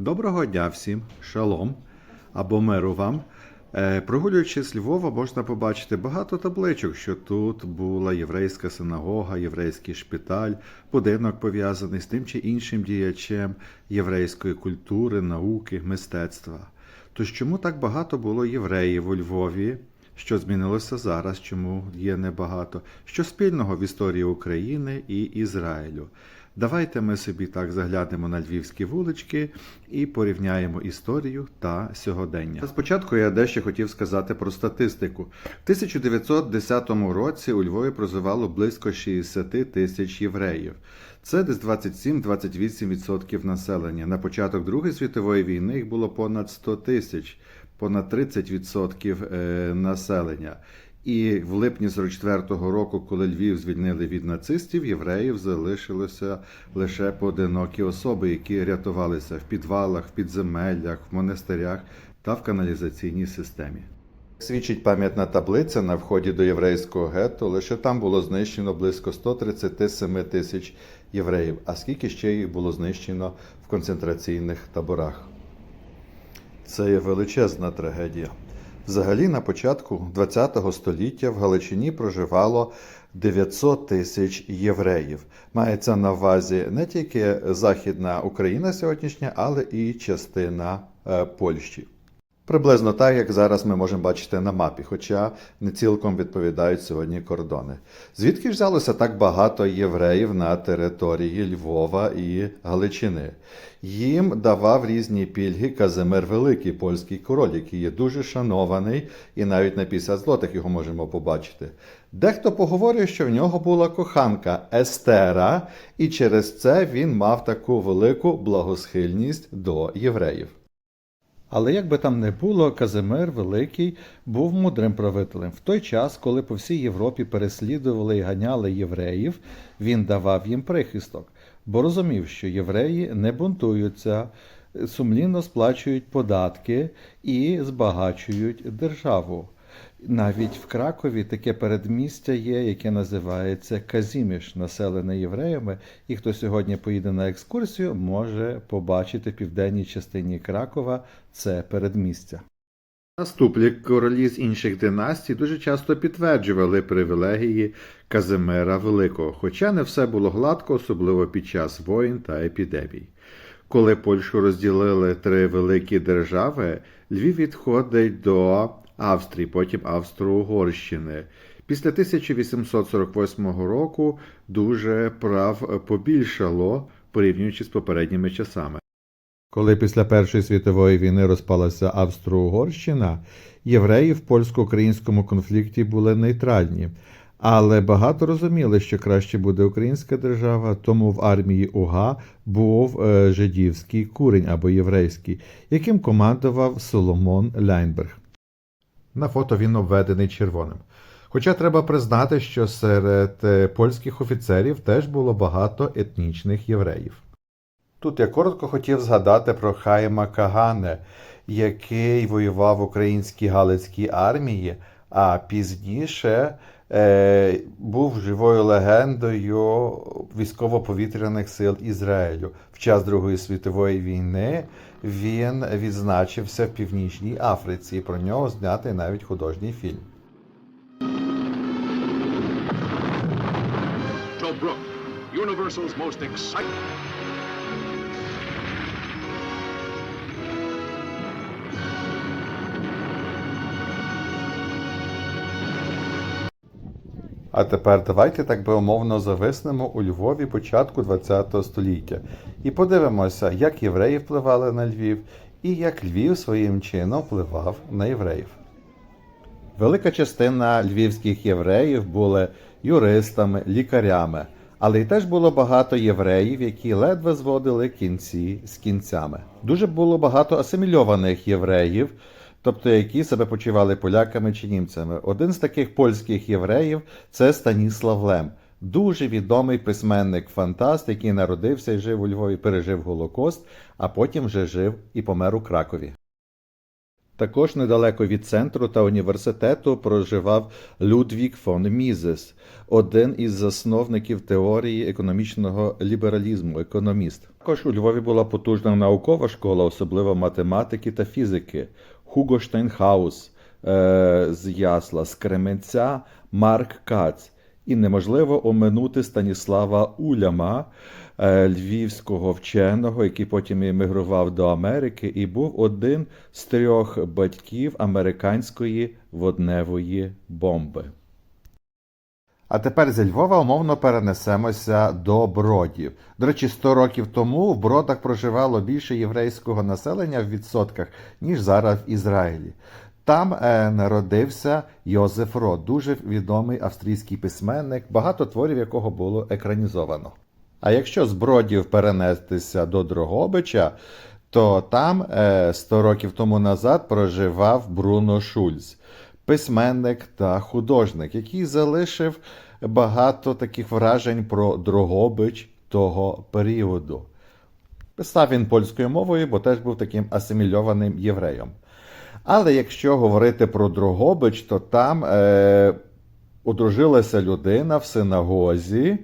Доброго дня всім, шалом або миру вам. Е, Прогулюючись Львова, можна побачити багато табличок, що тут була єврейська синагога, єврейський шпиталь, будинок пов'язаний з тим чи іншим діячем єврейської культури, науки, мистецтва. Тож чому так багато було євреїв у Львові? Що змінилося зараз, чому є небагато? Що спільного в історії України і Ізраїлю? Давайте ми собі так заглянемо на львівські вулички і порівняємо історію та сьогодення. Спочатку я дещо хотів сказати про статистику. В 1910 році у Львові проживало близько 60 тисяч євреїв. Це десь 27-28% населення. На початок Другої світової війни їх було понад 100 тисяч, понад 30% е, населення. І в липні 44-го року, коли Львів звільнили від нацистів, євреїв залишилося лише поодинокі особи, які рятувалися в підвалах, в підземеллях, в монастирях та в каналізаційній системі. Свідчить пам'ятна таблиця на вході до єврейського гетто, лише там було знищено близько 137 тисяч євреїв, а скільки ще їх було знищено в концентраційних таборах. Це є величезна трагедія. Взагалі, на початку ХХ століття в Галичині проживало 900 тисяч євреїв. Мається на увазі не тільки Західна Україна сьогоднішня, але і частина е, Польщі. Приблизно так, як зараз ми можемо бачити на мапі, хоча не цілком відповідають сьогодні кордони. Звідки взялося так багато євреїв на території Львова і Галичини? Їм давав різні пільги Казимир Великий, польський король, який є дуже шанований, і навіть на 50 злотих його можемо побачити. Дехто поговорює, що в нього була коханка Естера, і через це він мав таку велику благосхильність до євреїв. Але як би там не було, Казимир Великий був мудрим правителем. В той час, коли по всій Європі переслідували і ганяли євреїв, він давав їм прихисток, бо розумів, що євреї не бунтуються, сумлінно сплачують податки і збагачують державу. Навіть в Кракові таке передмістя є, яке називається Казіміш, населене євреями. І хто сьогодні поїде на екскурсію, може побачити в південній частині Кракова це передмістя. Наступні королі з інших династій дуже часто підтверджували привілегії Казимира Великого, хоча не все було гладко, особливо під час воїн та епідемій. Коли Польщу розділили три великі держави, Львів відходить до Австрії, потім Австро-Угорщини. Після 1848 року дуже прав побільшало, порівнюючи з попередніми часами. Коли після Першої світової війни розпалася Австро-Угорщина, євреї в польсько-українському конфлікті були нейтральні, але багато розуміли, що краще буде українська держава, тому в армії УГА був е, жидівський курень або єврейський, яким командував Соломон Ляйнберг. На фото він обведений червоним. Хоча треба признати, що серед е, польських офіцерів теж було багато етнічних євреїв. Тут я коротко хотів згадати про Хайма Кагане, який воював в українській Галицькій армії, а пізніше е, був живою легендою військово-повітряних сил Ізраїлю. В час Другої світової війни він відзначився в Північній Африці. і Про нього знятий навіть художній фільм. Universal's most exciting. А тепер давайте так би умовно зависнемо у Львові початку ХХ століття і подивимося, як євреї впливали на Львів і як Львів своїм чином впливав на євреїв. Велика частина львівських євреїв були юристами, лікарями, але й теж було багато євреїв, які ледве зводили кінці з кінцями. Дуже було багато асимільованих євреїв, тобто які себе почували поляками чи німцями. Один з таких польських євреїв це Станіслав Лем. Дуже відомий письменник-фантаст, який народився і жив у Львові, пережив Голокост, а потім вже жив і помер у Кракові. Також недалеко від центру та університету проживав Людвік фон Мізес, один із засновників теорії економічного лібералізму, економіст. Також у Львові була потужна наукова школа, особливо математики та фізики. Хуго Штайнхаус е, з Ясла, з Кременця, Марк Кац. І неможливо оминути Станіслава Уляма, е, львівського вченого, який потім емігрував до Америки, і був один з трьох батьків американської водневої бомби. А тепер зі Львова умовно перенесемося до Бродів. До речі, 100 років тому в Бродах проживало більше єврейського населення в відсотках, ніж зараз в Ізраїлі. Там е, народився Йозеф Рот, дуже відомий австрійський письменник, багато творів якого було екранізовано. А якщо з Бродів перенестися до Дрогобича, то там е, 100 років тому назад проживав Бруно Шульц, письменник та художник, який залишив багато таких вражень про Дрогобич того періоду. Писав він польською мовою, бо теж був таким асимільованим євреєм. Але якщо говорити про Дрогобич, то там е, одружилася людина в синагозі,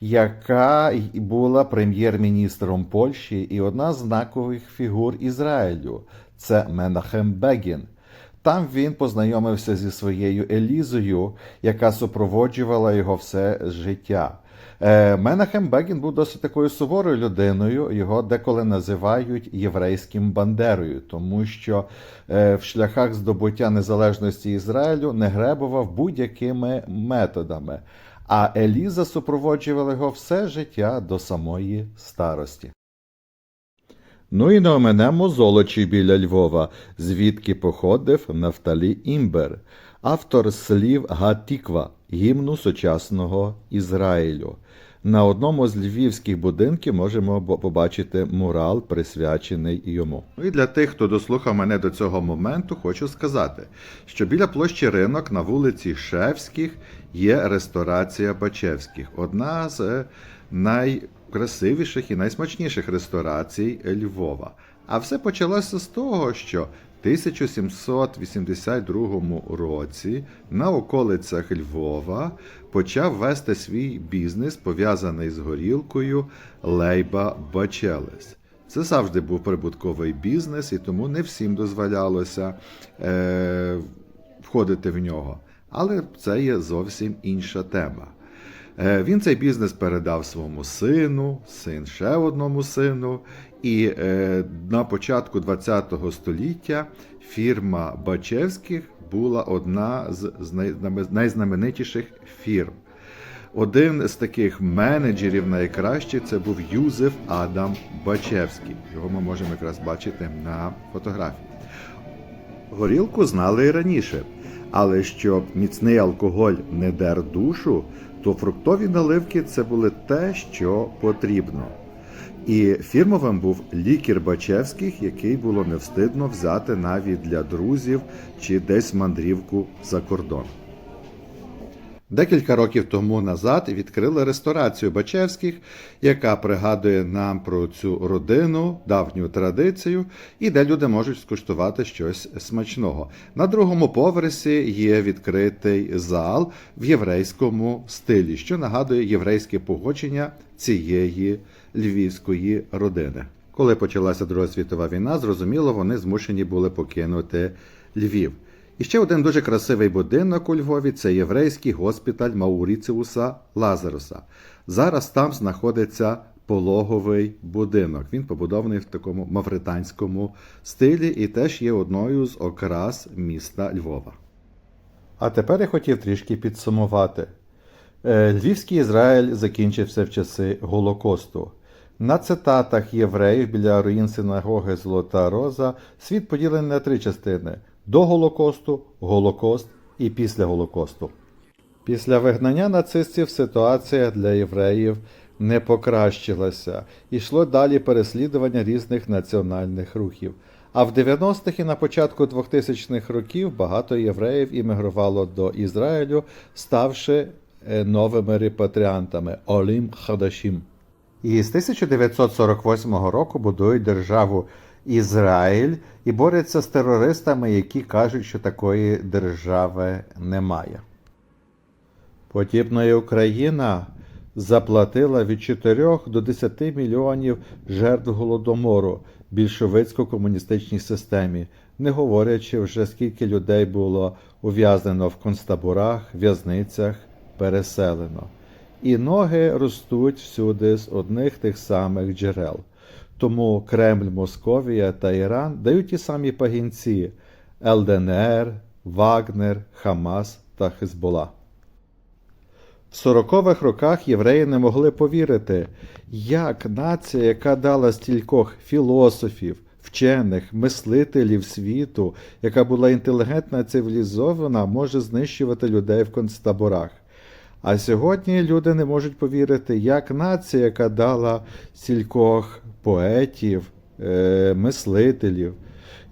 яка була прем'єр-міністром Польщі і одна з знакових фігур Ізраїлю це Менахем Бегін. Там він познайомився зі своєю Елізою, яка супроводжувала його все життя. Е, Менахем Бегін був досить такою суворою людиною. Його деколи називають єврейським бандерою, тому що е, в шляхах здобуття незалежності Ізраїлю не гребував будь-якими методами. А Еліза супроводжувала його все життя до самої старості. Ну і не оминемо золочі біля Львова, звідки походив Нафталі Імбер, автор слів Гатіква, гімну сучасного Ізраїлю. На одному з львівських будинків можемо побачити мурал, присвячений йому. Ну і для тих, хто дослухав мене до цього моменту, хочу сказати, що біля площі ринок на вулиці Шевських є ресторація Бачевських, одна з е, найкрасивіших і найсмачніших ресторацій Львова. А все почалося з того, що в 1782 році на околицях Львова почав вести свій бізнес, пов'язаний з горілкою Лейба Бачелес. Це завжди був прибутковий бізнес, і тому не всім дозволялося е, входити в нього. Але це є зовсім інша тема. Е, Він цей бізнес передав своєму сину, син ще одному сину. І е, на початку ХХ століття фірма Бачевських була одна з найзнаменитіших фірм. Один з таких менеджерів найкращих це був Юзеф Адам Бачевський. Його ми можемо якраз бачити на фотографії. Горілку знали і раніше, але щоб міцний алкоголь не дер душу, то фруктові наливки це були те, що потрібно. І фірмовим був лікер Бачевських, який було не встидно взяти навіть для друзів чи десь мандрівку за кордон. Декілька років тому назад відкрили ресторацію Бачевських, яка пригадує нам про цю родину, давню традицію, і де люди можуть скуштувати щось смачного. На другому поверсі є відкритий зал в єврейському стилі, що нагадує єврейське погодження цієї львівської родини. Коли почалася Друга світова війна, зрозуміло, вони змушені були покинути Львів. І ще один дуже красивий будинок у Львові це єврейський госпіталь Мауріціуса Лазаруса. Зараз там знаходиться пологовий будинок. Він побудований в такому мавританському стилі і теж є одною з окрас міста Львова. А тепер я хотів трішки підсумувати. Е, Львівський Ізраїль закінчився в часи Голокосту. На цитатах євреїв біля руїн синагоги Золота Роза світ поділений на три частини: до Голокосту, Голокост і після Голокосту. Після вигнання нацистів ситуація для євреїв не покращилася, йшло далі переслідування різних національних рухів. А в 90-х і на початку 2000-х років багато євреїв іммігрувало до Ізраїлю, ставши е, новими репатріантами Олім Хадашім. І з 1948 року будують державу Ізраїль і бореться з терористами, які кажуть, що такої держави немає. Подібно і Україна заплатила від 4 до 10 мільйонів жертв голодомору більшовицько-комуністичній системі, не говорячи вже скільки людей було ув'язнено в концтаборах, в'язницях, переселено. І ноги ростуть всюди з одних тих самих джерел. Тому Кремль, Московія та Іран дають ті самі пагінці ЛДНР, Вагнер, Хамас та Хезбола. В сорокових роках євреї не могли повірити, як нація, яка дала стількох філософів, вчених, мислителів світу, яка була інтелігентна, цивілізована, може знищувати людей в концтаборах. А сьогодні люди не можуть повірити, як нація, яка дала стількох поетів, е, мислителів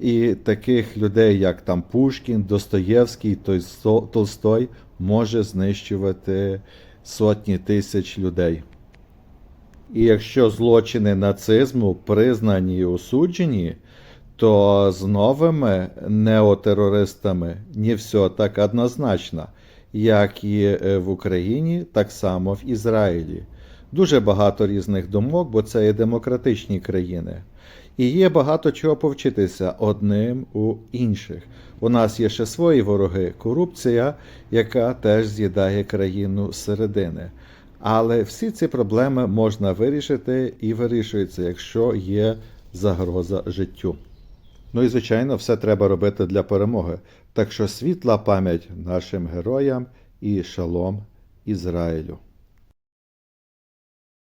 і таких людей, як там Пушкін, Достоєвський, Толстой, може знищувати сотні тисяч людей. І якщо злочини нацизму признані і осуджені, то з новими неотерористами не все так однозначно, як і е, в Україні, так само в Ізраїлі. Дуже багато різних думок, бо це є демократичні країни. І є багато чого повчитися одним у інших. У нас є ще свої вороги, корупція, яка теж з'їдає країну зсередини. Але всі ці проблеми можна вирішити і вирішуються, якщо є загроза життю. Ну і звичайно, все треба робити для перемоги. Так що світла пам'ять нашим героям і шалом Ізраїлю.